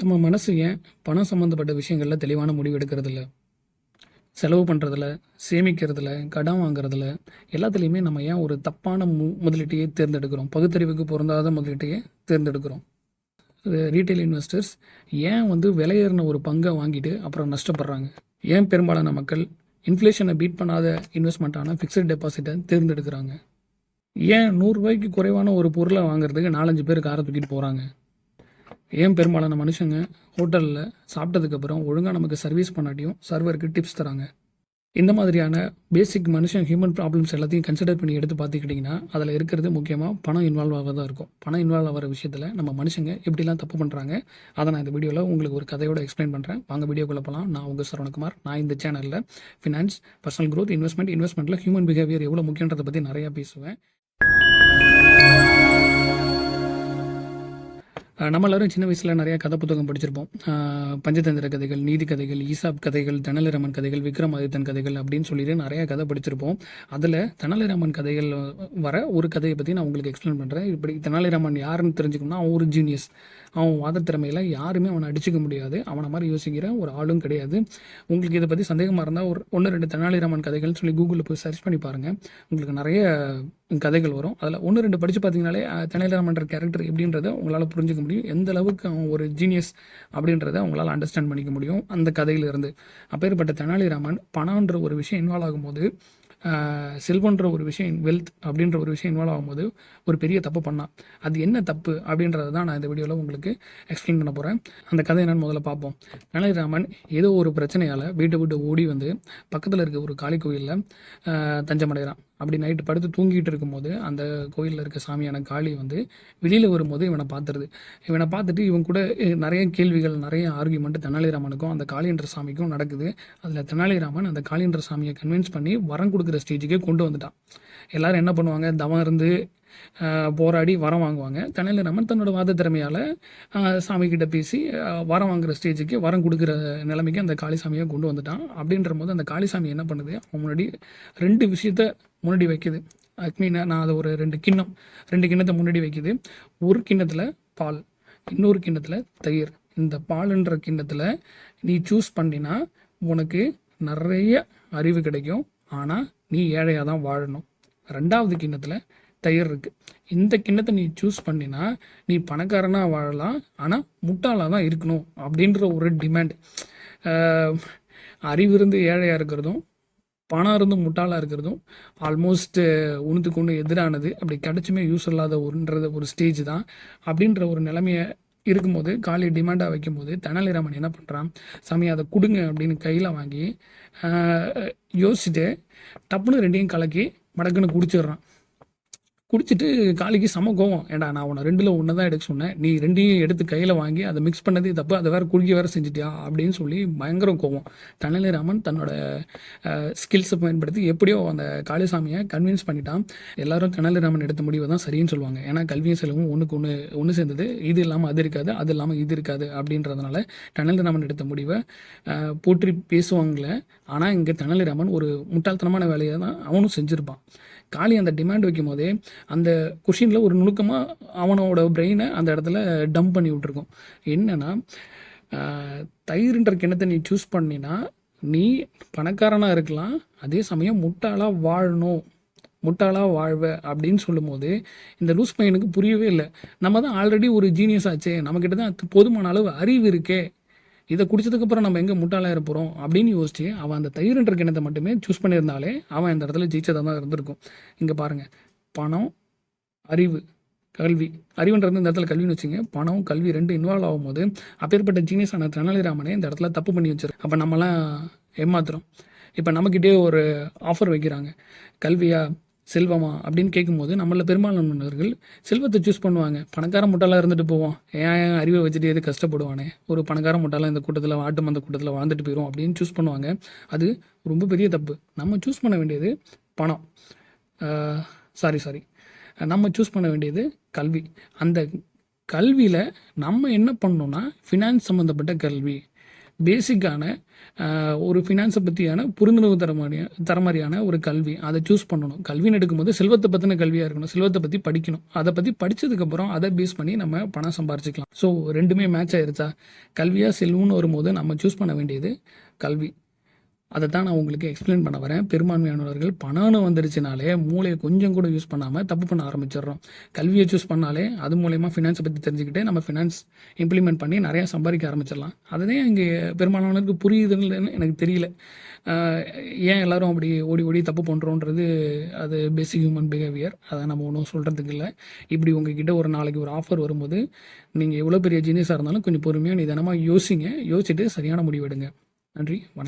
நம்ம மனசு ஏன் பணம் சம்மந்தப்பட்ட விஷயங்களில் தெளிவான முடிவு எடுக்கிறதில்ல? செலவு பண்ணுறதுல சேமிக்கிறதுல கடன் வாங்குறதுல எல்லாத்துலேயுமே நம்ம ஏன் ஒரு தப்பான மு முதலீட்டையே தேர்ந்தெடுக்கிறோம்? பகுத்தறிவுக்கு பொருந்தாத முதலீட்டையே தேர்ந்தெடுக்கிறோம். ரீட்டைல் இன்வெஸ்டர்ஸ் ஏன் வந்து விலையேறின ஒரு பங்கை வாங்கிட்டு அப்புறம் நஷ்டப்படுறாங்க? ஏன் பெரும்பாலான மக்கள் இன்ஃப்ளேஷனை பீட் பண்ணாத இன்வெஸ்ட்மெண்ட்டான ஃபிக்ஸட் டெபாசிட்டை தேர்ந்தெடுக்கிறாங்க? ஏன் நூறுரூவாய்க்கு குறைவான ஒரு பொருளை வாங்குறதுக்கு நாலஞ்சு பேர் காரை தூக்கிட்டு போகிறாங்க ஏன் பெரும்பாலான மனுஷங்க ஹோட்டலில் சாப்பிட்டதுக்கப்புறம் ஒழுங்காக நமக்கு சர்வீஸ் பண்ணாட்டியும் சர்வருக்கு டிப்ஸ் தராங்க. இந்த மாதிரியான பேசிக் மனுஷன் ஹியூமன் ப்ராப்ளம்ஸ் எல்லாத்தையும் கன்சிடர் பண்ணி எடுத்து பார்த்துக்கிட்டிங்கன்னா அதில் இருக்கிறது முக்கியமாக பணம் இன்வால்வ் ஆக தான் இருக்கும். பணம் இன்வால்வ் ஆகிற விஷயத்தில் நம்ம மனுஷங்க எப்படிலாம் தப்பு பண்ணுறாங்க அதை நான் இந்த வீடியோவில் உங்களுக்கு ஒரு கதையோட எக்ஸ்பிளைன் பண்ணுறேன் வாங்க வீடியோக்குள்ள போகலாம் நான் உங்கள் சரவணகுமார். நான் இந்த சேனலில் ஃபினான்ஸ் பர்சனல் க்ரோத் இன்வெஸ்ட்மெண்ட் இன்வெஸ்ட்மெண்ட்டில் ஹியூமன் பிஹேவியர் எவ்வளோ முக்கியன்றதை பற்றி நிறையா பேசுவேன். நம்ம எல்லாரும் சின்ன வயசில் நிறையா கதை புத்தகம் படிச்சிருப்போம் பஞ்சதந்திர கதைகள் நீதி கதைகள் ஈசாப் கதைகள் தெனலிராமன் கதைகள் விக்ரமாதித்தன் கதைகள் அப்படின்னு சொல்லிட்டு நிறையா கதை படிச்சிருப்போம். அதில் தெனாலிராமன் கதைகள் வர ஒரு கதையை பற்றி நான் உங்களுக்கு எக்ஸ்பிளைன் பண்ணுறேன் இப்படி தெனாலிராமன் யாருன்னு தெரிஞ்சுக்கணும்னா அவன் ஒரு ஜீனியஸ் அவன் வாத திறமையில் யாருமே அவனை அடிச்சுக்க முடியாது. அவனை மாதிரி யோசிக்கிற ஒரு ஆளும் கிடையாது. உங்களுக்கு இதை பற்றி சந்தேகமாக இருந்தால் ஒரு ஒன்று ரெண்டு தெனாலிராமன் கதைகள்னு சொல்லி கூகுளில் போய் சர்ச் பண்ணி பாருங்கள் உங்களுக்கு நிறைய கதைகள் வரும். அதில் ஒன்று ரெண்டு படித்து பார்த்தீங்கனாலே அஹ், கேரக்டர் எப்படின்றத உங்களால் புரிஞ்சுக்க முடியும். எந்த அளவுக்கு அவன் ஒரு ஜீனியஸ் அப்படின்றத உங்களால் அண்டர்ஸ்டாண்ட் பண்ணிக்க முடியும் அந்த கதையிலிருந்து. அப்பேற்பட்ட தெனாலிராமன் பணம்ன்ற ஒரு விஷயம் இன்வால்வ் ஆகும்போது செல்வன்ற ஒரு விஷயம் வெல்த் அப்படின்ற ஒரு விஷயம் இன்வால்வ் ஆகும்போது ஒரு பெரிய தப்பு பண்ணான். அது என்ன தப்பு அப்படின்றத தான் நான் இந்த வீடியோவில் உங்களுக்கு எக்ஸ்பிளைன் பண்ண போகிறேன் அந்த கதை என்னன்னு முதல்ல பார்ப்போம். தெனாலிராமன் ஏதோ ஒரு பிரச்சனையால் வீட்டை விட்டு ஓடி வந்து பக்கத்தில் இருக்க ஒரு காளி கோயிலில் தஞ்சமடைகிறான். அப்படி நைட்டு படுத்து தூங்கிட்டு இருக்கும்போது அந்த கோயிலில் இருக்க சாமியான காளி வந்து வெளியில் வரும்போது இவனை பார்த்துருது. இவனை பார்த்துட்டு இவன் கூட நிறைய கேள்விகள் நிறைய ஆர்கியூமெண்ட் தெனாலிராமனுக்கும் அந்த காளியன்ற சாமிக்கும் நடக்குது. அதில் தெனாலிராமன் அந்த காளின்ற சாமியை கன்வின்ஸ் பண்ணி வரம் கொடுக்குற ஸ்டேஜுக்கே கொண்டு வந்துட்டான். எல்லாரும் என்ன பண்ணுவாங்க? தவம் இருந்து போராடி வரம் வாங்குவாங்க. தெனாலிராமன் தன்னோட வாத திறமையால் சாமிக்கிட்ட பேசி வரம் வாங்குற ஸ்டேஜுக்கு வரம் கொடுக்குற நிலைமைக்கு அந்த காளிசாமியை கொண்டு வந்துட்டான். அப்படின்ற போது அந்த காளிசாமி என்ன பண்ணுது? அவன் முன்னாடி ரெண்டு விஷயத்த முன்னாடி வைக்குது. மீன் நான் அதை ஒரு ரெண்டு கிண்ணம் ரெண்டு கிண்ணத்தை முன்னாடி வைக்குது. ஒரு கிண்ணத்தில் பால் இன்னொரு கிண்ணத்தில் தயிர். இந்த பாலுன்ற கிண்ணத்தில் நீ சூஸ் பண்ணினா உனக்கு நிறைய அறிவு கிடைக்கும். ஆனால் நீ ஏழையாக தான் வாழணும். ரெண்டாவது கிண்ணத்தில் தயிர் இருக்குது இந்த கிண்ணத்தை நீ சூஸ் பண்ணினா நீ பணக்காரனாக வாழலாம் ஆனால் முட்டாளாக தான் இருக்கணும் அப்படின்ற ஒரு டிமாண்ட் அறிவிருந்து ஏழையாக இருக்கிறதும் பணம் இருந்து முட்டாளாக இருக்கிறதும் ஆல்மோஸ்ட் ஒன்றுத்துக்கு ஒன்று எதிரானது. அப்படி கிடைச்சுமே யூஸ் இல்லாத ஒன்றது ஒரு ஸ்டேஜ் தான். அப்படின்ற ஒரு நிலைமையை இருக்கும்போது காலி டிமாண்டாக வைக்கும்போது தெனாலிராமன் என்ன பண்ணுறான் சாமி அதை கொடுங்க அப்படின்னு கையில் வாங்கி யோசிச்சுட்டு டப்புன்னு ரெண்டையும் கலக்கி மடக்குன்னு குடிச்சிடுறான். குடிச்சிட்டு காளிக்கு செம கோவம். ஏண்டா நான் உன்னை ரெண்டில் ஒன்று தான் எடுக்க சொன்னேன். நீ ரெண்டையும் எடுத்து கையில் வாங்கி அதை மிக்ஸ் பண்ணதே தப்பு. அதை வேறு குறுக்கி வேறு செஞ்சுட்டியா? அப்படின்னு சொல்லி பயங்கர கோவம். தெனாலிராமன் தன்னோட ஸ்கில்ஸை பயன்படுத்தி எப்படியோ அந்த காளிசாமியை கன்வின்ஸ் பண்ணிட்டான். எல்லாரும் தெனாலிராமன் எடுத்த முடிவை தான் சரின்னு சொல்லுவாங்க. ஏன்னா கல்வியும் செலவும் ஒன்றுக்கு ஒன்று ஒன்று சேர்ந்தது. இது இல்லாமல் அது இருக்காது அது இல்லாமல் இது இருக்காது அப்படின்றதுனால தெனாலிராமன் எடுத்த முடிவை போற்றி பேசுவாங்களே ஆனால் இங்கே தெனாலிராமன் ஒரு முட்டாள்தனமான வேலையை தான் அவனும் செஞ்சுருப்பான். காளி அந்த டிமாண்ட் வைக்கும் போதே அந்த கொஷினில் ஒரு நுணுக்கமாக அவனோட பிரெயினை அந்த இடத்துல டம்ப் பண்ணி விட்டுருக்கோம். என்னென்னா தயிர்ன்ற கிணத்தை நீ சூஸ் பண்ணினா நீ பணக்காரனாக இருக்கலாம் அதே சமயம் முட்டாளாக வாழணும் முட்டாளாக வாழ்வ அப்படின்னு சொல்லும்போது இந்த லூஸ் பையனுக்கு புரியவே இல்லை. நம்ம தான் ஆல்ரெடி ஒரு ஜீனியஸ் ஆச்சே நம்மக்கிட்ட தான் போதுமான அளவு அறிவு இருக்கே இதை குடிச்சதுக்கப்புறம் நம்ம எங்கே முட்டாளாக இருப்போம் அப்படின்னு யோசிச்சு அவன் அந்த தயிர்ன்ற கிணத்தை மட்டுமே சூஸ் பண்ணியிருந்தாலே அவன் இந்த இடத்துல ஜெயிச்சதாக தான் இருந்திருக்கும். இங்கே பாருங்கள் பணம் அறிவு கல்வி. அறிவுன்றது இந்த இடத்துல கல்வின்னு வச்சுங்க. பணம் கல்வி ரெண்டு இன்வால்வ் ஆகும்போது அப்பேற்பட்ட ஜீனியஸான தெனாலிராமனே இந்த இடத்துல தப்பு பண்ணி வச்சிரு அப்போ நம்மலாம் ஏமாத்துறோம். இப்போ நம்மக்கிட்டே ஒரு ஆஃபர் வைக்கிறாங்க. கல்வியா செல்வமா அப்படின்னு கேட்கும்போது நம்மள பெரும்பாலானவர்கள் செல்வத்தை சூஸ் பண்ணுவாங்க. பணக்கார முட்டாளாக இருந்துட்டு போவோம் ஏன் ஏன் அறிவை வச்சுட்டு எது கஷ்டப்படுவானே? ஒரு பணக்கார முட்டாளாக இந்த கூட்டத்தில் ஆட்டு மந்த கூட்டத்தில் வாழ்ந்துட்டு போயிடும் அப்படின்னு சூஸ் பண்ணுவாங்க. அது ரொம்ப பெரிய தப்பு. நம்ம சூஸ் பண்ண வேண்டியது பணம். சாரி சாரி நம்ம சூஸ் பண்ண வேண்டியது கல்வி. அந்த கல்வியில் நம்ம என்ன பண்ணணும்னா ஃபினான்ஸ் சம்மந்தப்பட்ட கல்வி. பேசிக்கான ஒரு ஃபினான்ஸை பற்றியான புரிந்துணர்வு தரமாதிரி தர மாதிரியான ஒரு கல்வி. அதை சூஸ் பண்ணணும். கல்வின்னு எடுக்கும்போது செல்வத்தை பற்றின கல்வியாக இருக்கணும். செல்வத்தை பற்றி படிக்கணும். அதை பற்றி படித்ததுக்கப்புறம் அதை பேஸ் பண்ணி நம்ம பணம் சம்பாரிச்சிக்கலாம். ஸோ ரெண்டுமே மேட்ச் ஆயிருச்சா? கல்வியாக செல்வம்னு வரும்போது நம்ம சூஸ் பண்ண வேண்டியது கல்வி. அதை தான் நான் உங்களுக்கு எக்ஸ்பிளைன் பண்ண வரேன். பெரும்பான்மையானவர்கள் பணம்னு வந்துருச்சுனாலே மூளையை கொஞ்சம் கூட யூஸ் பண்ணாமல் தப்பு பண்ண ஆரம்பிச்சிடுறோம். கல்வியை சூஸ் பண்ணாலே அது மூலயமா ஃபினான்ஸை பற்றி தெரிஞ்சுக்கிட்டு நம்ம ஃபினான்ஸ் இம்ப்ளிமெண்ட் பண்ணி நிறையா சம்பாதிக்க ஆரம்பிச்சிடலாம். அதுதான் இங்கே பெரும்பாலானவருக்கு புரியுதுன்னு எனக்கு தெரியல. ஏன் எல்லோரும் அப்படி ஓடி ஓடி தப்பு பண்ணுறோன்றது அது பேசிக் ஹியூமன் பிஹேவியர் அதை நம்ம ஒன்றும் சொல்கிறதுக்கு இல்லை. இப்படி உங்ககிட்ட ஒரு நாளைக்கு ஒரு ஆஃபர் வரும்போது நீங்கள் எவ்வளோ பெரிய ஜீனியஸாக இருந்தாலும் கொஞ்சம் பொறுமையாக நிதானமாக யோசிங்க. யோசிச்சுட்டு சரியான முடிவெடுங்க நன்றி. வணக்கம்.